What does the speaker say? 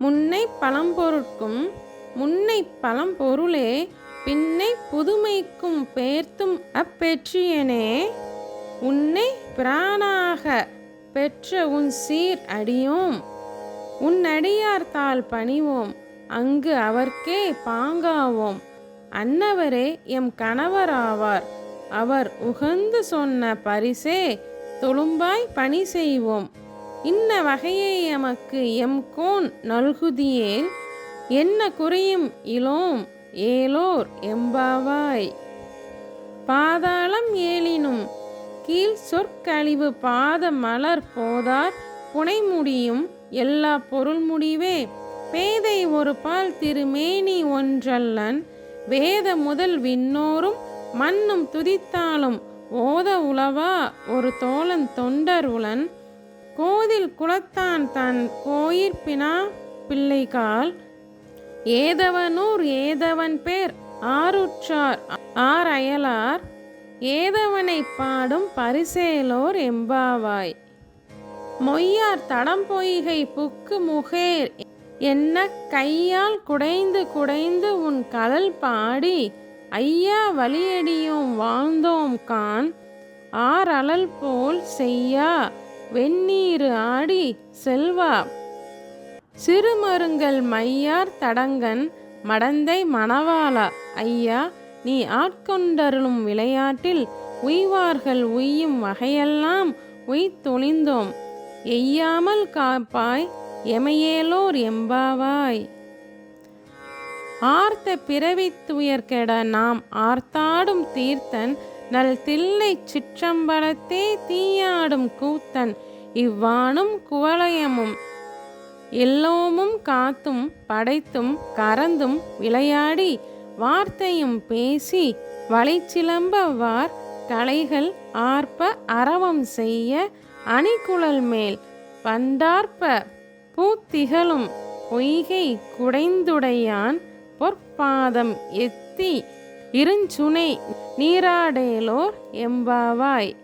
முன்னை பழம்பொருட்கும் முன்னை பழம்பொருளே பின்னை புதுமைக்கும் பேர்த்தும் அப்பெற்றியனே உன்னை பிராணாக பெற்ற உன் சீர் அடியோம். உன் அடியார்த்தால் பணிவோம். அங்கு அவர்க்கே பாங்காவோம். அன்னவரே எம் கணவராவார் அவர் உகந்து சொன்ன பரிசே தொழும்பாய் பணி செய்வோம். இன்ன வகையே எமக்கு எம் கோன் நல்குதியேல் என்ன குறையும் இலோம் ஏலோர் எம்பாவாய். பாதாளம் ஏலினும் கீழ் சொற்கழிவு பாத மலர் போதார் புனைமுடியும் எல்லா பொருள் முடிவே. பேதை ஒரு பால் திருமேனி ஒன்றல்லன் வேத முதல் விண்ணோரும் மண்ணும் துதித்தாலும் ஓத உளவா ஒரு தோழன் தொண்டர் உளன் கோதில் குலத்தான் தன் கோயிற்பினா பிள்ளைகால். ஏதவனூர் ஏதவன் பேர் ஆருற்றார் ஆர் அயலார் ஏதவனை பாடும் பரிசேலோர் எம்பாவாய். மொய்யார் தடம் பொய்கை புக்கு முகேர் என்ன கையால் குடைந்து குடைந்து உன் கலல் பாடி ஐயா வழியடியோம் வாழ்ந்தோம் கான் ஆர் அலல் போல் செய்யா வெந்நீரு ஆடி செல்வா. சிறுமருங்கள் மையார் தடங்கன் மடந்தை மணவாளா. ஐயா நீ ஆட்கொண்டருளும் விளையாட்டில் உய்வார்கள் உய்யும் வகையெல்லாம் உய்தொழிந்தோம் எய்யாமல் காப்பாய் எமையேலோர் எம்பாவாய். ஆர்த்த பிறவித்துயர்கெட நாம் ஆர்த்தாடும் தீர்த்தன் நல் தில்லை சிற்றம்பலத்தே தீயாடும் கூத்தன் இவ்வானும் குவலயமும் எல்லோமும் காத்தும் படைத்தும் கறந்தும் விளையாடி வார்த்தையும் பேசி வளைச்சிலம்பவார் கலைகள் ஆர்ப்ப அரவம் செய்ய அணிகுழல் மேல் பண்டார்ப்ப பூத்திகளும் பொய்கை குடைந்துடையான் பொற்பாதம் எத்தி இருஞ்சுனை நீராடேலோர் எம்பாவாய்.